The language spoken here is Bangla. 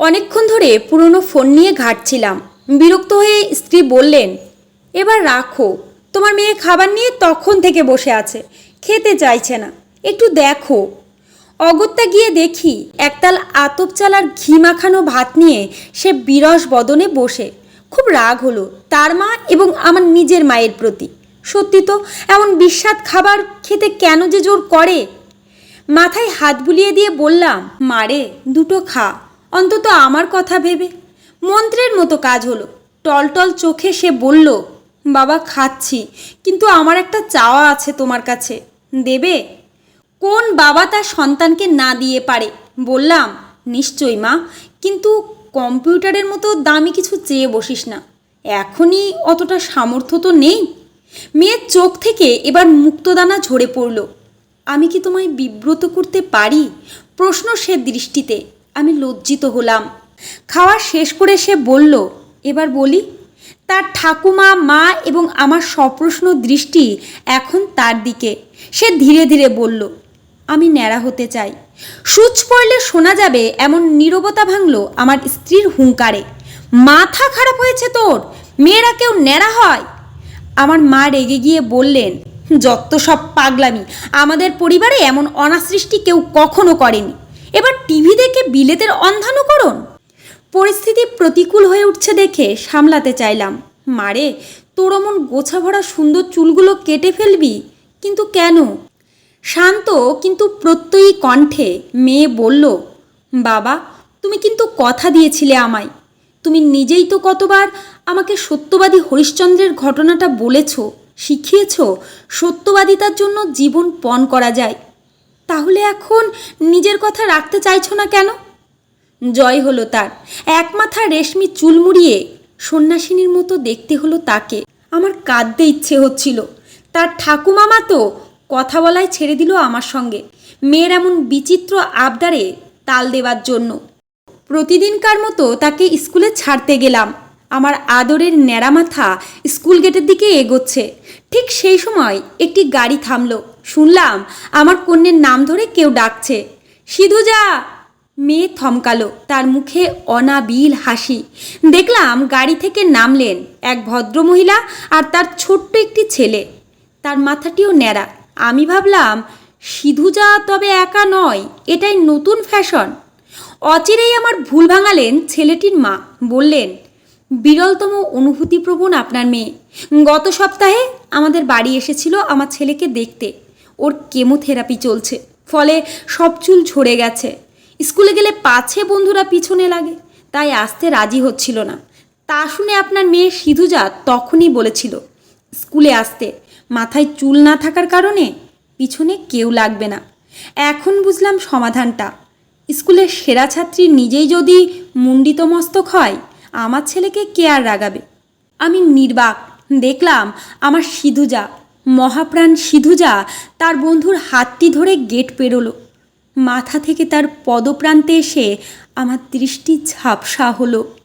অনেকক্ষণ ধরে পুরনো ফোন নিয়ে ঘাটছিলাম। বিরক্ত হয়ে স্ত্রী বললেন, এবার রাখো, তোমার মেয়ে খাবার নিয়ে তখন থেকে বসে আছে, খেতে চাইছে না, একটু দেখো। অগত্যা গিয়ে দেখি একতাল আতপ চালার ঘি মাখানো ভাত নিয়ে সে বিরস বদনে বসে। খুব রাগ হলো তার মা এবং আমার নিজের মায়ের প্রতি। সত্যি তো, এমন বিস্বাদ খাবার খেতে কেন যে জোর করে? মাথায় হাত বুলিয়ে দিয়ে বললাম মারে দুটো খা। অন্তত আমার কথা ভেবে। মন্ত্রের মতো কাজ হলো। টলটল চোখে সে বলল, বাবা, খাচ্ছি, কিন্তু আমার একটা চাওয়া আছে তোমার কাছে। দেবে? কোন বাবা তার সন্তানকে না দিয়ে পারে? বললাম, নিশ্চয়ই মা, কিন্তু কম্পিউটারের মতো দামি কিছু চেয়ে বসিস না। এখনই অতটা সামর্থ্য তো নেই। মেয়ের চোখ থেকে এবার মুক্তদানা ঝরে পড়ল। আমি কি তোমায় বিব্রত করতে পারি? প্রশ্ন সে দৃষ্টিতে। আমি লজ্জিত হলাম। খাওয়া শেষ করে সে বলল, এবার বলি, তার ঠাকুমা, মা এবং আমার সপ্রশ্ন দৃষ্টি এখন তার দিকে। সে ধীরে ধীরে বলল, আমি ন্যাড়া হতে চাই। সূচ পড়লে শোনা যাবে এমন নীরবতা ভাঙল আমার স্ত্রীর হুঙ্কারে। মাথা খারাপ হয়েছে তোর, মেয়েরা কেউ ন্যাড়া হয়? আমার মা রেগে গিয়ে বললেন, যত সব পাগলামি, আমাদের পরিবারে এমন অনাসৃষ্টি কেউ কখনো করেনি। এবার টিভি দেখে বিলেতের অন্ধানুকরণ? পরিস্থিতি প্রতিকূল হয়ে উঠছে দেখে সামলাতে চাইলাম। মারে, তোর অমন গোছা ভরা সুন্দর চুলগুলো কেটে ফেলবি? কিন্তু কেন? শান্ত, কিন্তু প্রত্যয়ী কণ্ঠে মেয়ে বলল, বাবা, তুমি কিন্তু কথা দিয়েছিলে আমায়। তুমি নিজেই তো কতবার আমাকে সত্যবাদী হরিশ্চন্দ্রের ঘটনাটা বলেছ, শিখিয়েছ। সত্যবাদিতার জন্য জীবন পণ করা যায়। তাহলে এখন নিজের কথা রাখতে চাইছো না কেন? জয় হলো তার। এক মাথা রেশমি চুল মুড়িয়ে সন্ন্যাসিনীর মতো দেখতে হলো তাকে। আমার কাঁদতে ইচ্ছে হচ্ছিল। তার ঠাকুমামা তো কথা বলায় ছেড়ে দিল আমার সঙ্গে। মেয়ের এমন বিচিত্র আবদারে তাল দেওয়ার জন্য। প্রতিদিনকার মতো তাকে স্কুলে ছাড়তে গেলাম। আমার আদরের ন্যাড়া মাথা স্কুল গেটের দিকে এগোচ্ছে। ঠিক সেই সময় একটি গাড়ি থামলো। শুনলাম আমার কন্যের নাম ধরে কেউ ডাকছে। সিধুজা! মেয়ে থমকালো, তার মুখে অনাবিল হাসি। দেখলাম গাড়ি থেকে নামলেন এক ভদ্রমহিলা আর তার ছোট্ট একটি ছেলে। তার মাথাটিও ন্যাড়া। আমি ভাবলাম, সিধুজা তবে একা নয়, এটাই নতুন ফ্যাশন। অচিরেই আমার ভুল ভাঙালেন ছেলেটির মা। বললেন, বিরলতম অনুভূতিপ্রবণ আপনার মেয়ে। গত সপ্তাহে আমাদের বাড়ি এসেছিল আমার ছেলেকে দেখতে। ওর কেমোথেরাপি চলছে। ফলে সব চুল ঝরে গেছে। স্কুলে গেলে পাছে বন্ধুরা পিছনে লাগে। তাই আসতে রাজি হচ্ছিল না। তা শুনে আপনার মেয়ে সিধুজা তখনই বলেছিল, স্কুলে আসতে। মাথায় চুল না থাকার কারণে পিছনে কেউ লাগবে না। এখন বুঝলাম সমাধানটা। স্কুলের সেরা ছাত্রী নিজেই যদি মুন্ডিত মস্তক হয়, আমার ছেলেকে কে আর রাগাবে? আমি নির্বাক। দেখলাম আমার সিধুজা মহাপ্রাণ সিধুজা তার বন্ধুর হাতটি ধরে গেট পেরোলো। মাথা থেকে তার পদপ্রান্তে এসে আমার দৃষ্টি ঝাপসা হলো।